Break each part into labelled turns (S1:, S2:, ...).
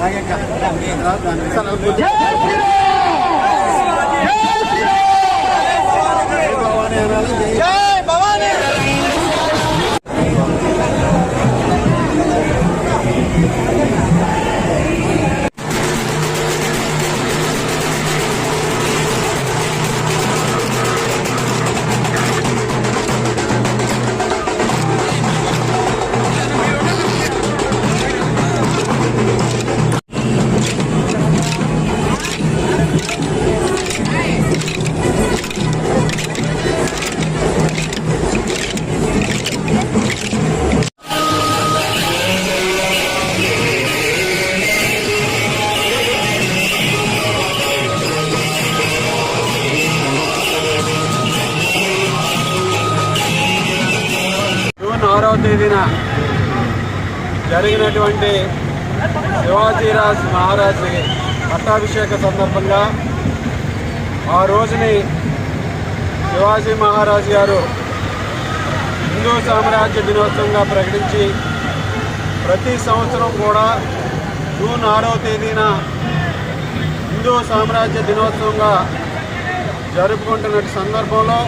S1: Saya kan dan salam budaya. తేదీన జరిగినటువంటి శివాజీరాజ్ మహారాజ్ పట్టాభిషేక సందర్భంగా ఆ రోజుని శివాజీ మహారాజ్ గారు హిందూ సామ్రాజ్య దినోత్సవంగా ప్రకటించి ప్రతి సంవత్సరం కూడా జూన్ ఆరవ తేదీన హిందూ సామ్రాజ్య దినోత్సవంగా జరుపుకుంటున్న సందర్భంలో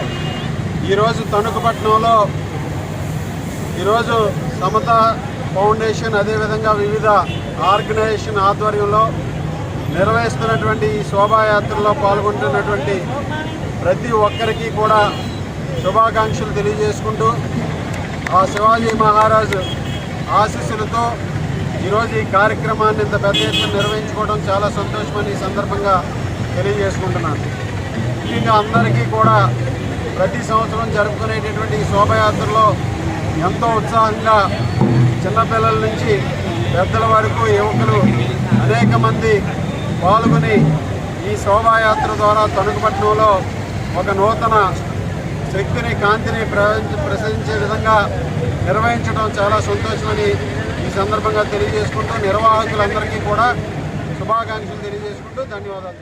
S1: ఈరోజు తణుకుపట్నంలో ఈరోజు సమత ఫౌండేషన్ అదేవిధంగా వివిధ ఆర్గనైజేషన్ ఆధ్వర్యంలో నిర్వహిస్తున్నటువంటి ఈ శోభాయాత్రలో పాల్గొంటున్నటువంటి ప్రతి ఒక్కరికి కూడా శుభాకాంక్షలు తెలియజేసుకుంటూ ఆ శివాజీ మహారాజు ఆశీస్సులతో ఈరోజు ఈ కార్యక్రమాన్ని ఇంత పెద్ద ఎత్తున నిర్వహించుకోవడం చాలా సంతోషమని ఈ సందర్భంగా తెలియజేసుకుంటున్నాను. ముఖ్యంగా అందరికీ కూడా ప్రతి సంవత్సరం జరుపుకునేటటువంటి ఈ శోభయాత్రలో ఎంతో ఉత్సాహంగా చిన్నపిల్లల నుంచి పెద్దల వరకు యువకులు అనేక మంది పాల్గొని ఈ శోభాయాత్ర ద్వారా తణుకుపట్నంలో ఒక నూతన శక్తిని కాంతిని ప్రసరించే విధంగా నిర్వహించడం చాలా సంతోషమని ఈ సందర్భంగా తెలియజేసుకుంటూ నిర్వాహకులందరికీ కూడా శుభాకాంక్షలు తెలియజేసుకుంటూ ధన్యవాదాలు.